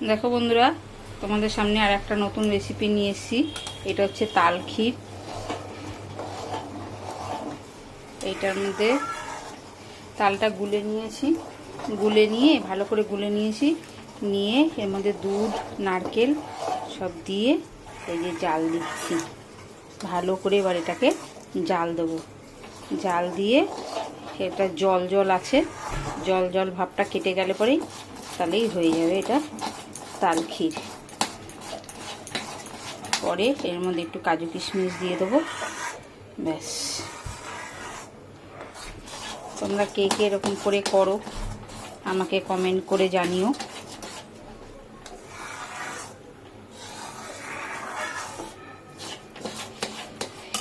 দেখো বন্ধুরা, তোমাদের সামনে আর একটা নতুন রেসিপি নিয়ে এসেছি। এটা হচ্ছে তাল ক্ষীর। এইটার মধ্যে তালটা গুলে নিয়েছি। গুলে নিয়ে, ভালো করে গুলে নিয়েছি। নিয়ে এর মধ্যে দুধ, নারকেল সব দিয়ে এই যে জাল দিচ্ছি। ভালো করে এবার এটাকে জাল দেবো। জাল দিয়ে এটা জল জল আছে। জল জল ভাবটা কেটে গেলে পরেই তাহলেই হয়ে যাবে এটা। তাল ক্ষীর। পরে এর মধ্যে একটু কাজু কিশমিশ দিয়ে দেবো। ব্যাস। তোমরা কে কে এরকম করে করো, আমাকে কমেন্ট করে জানিও।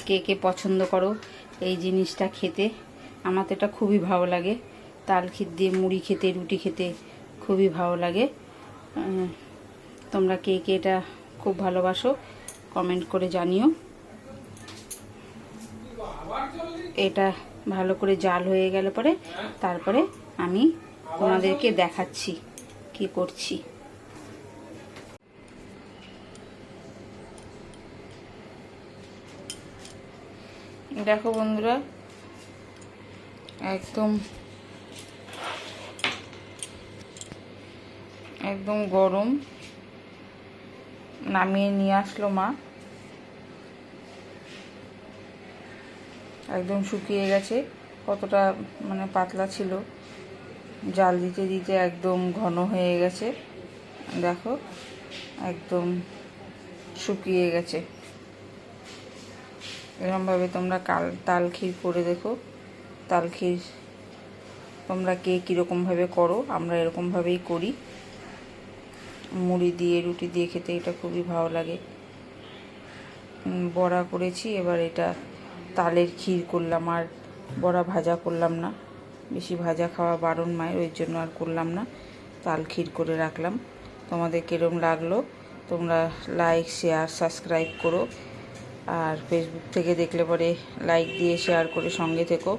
কে কে পছন্দ করো এই জিনিসটা খেতে, আমার তো এটা খুবই ভালো লাগে। তাল ক্ষীর দিয়ে মুড়ি খেতে, রুটি খেতে খুবই ভালো লাগে। তোমরা কে কে এটা খুব ভালোবাসো কমেন্ট করে জানিও। এটা ভালো করে জাল হয়ে গেলে পরে তারপরে আমি তোমাদেরকে দেখাচ্ছি কি করছি। দেখো বন্ধুরা, একদম একদম গরম। নামিয়ে নিয়ে আসলো মা। একদম শুকিয়ে গেছে, কতটা মানে পাতলা ছিল। জাল দিতে দিতে একদম ঘন হয়ে গেছে। দেখো, একদম শুকিয়ে গেছে। এরকমভাবে তোমরা কাল তাল ক্ষীর করে দেখো। তাল ক্ষীর তোমরা কে কীরকমভাবে করো, আমরা এরকমভাবেই করি। মুড়ি দিয়ে, রুটি দিয়ে খেতে এটা খুবই ভালো লাগে। বড়া করেছি, এবার এটা তালের ক্ষীর করলাম, আর বড়া ভাজা করলাম না। বেশি ভাজা খাওয়া বারণ মায়ের, ওই জন্য আর করলাম না। তাল ক্ষীর করে রাখলাম। তোমাদের কীরম লাগল, তোমরা লাইক শেয়ার সাবস্ক্রাইব করো। আর ফেসবুক থেকে দেখলে পরে লাইক দিয়ে শেয়ার করে সঙ্গে থেকো।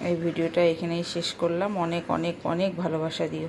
এই ভিডিওটা এখানেই শেষ করলাম। অনেক অনেক অনেক ভালোবাসা দিও।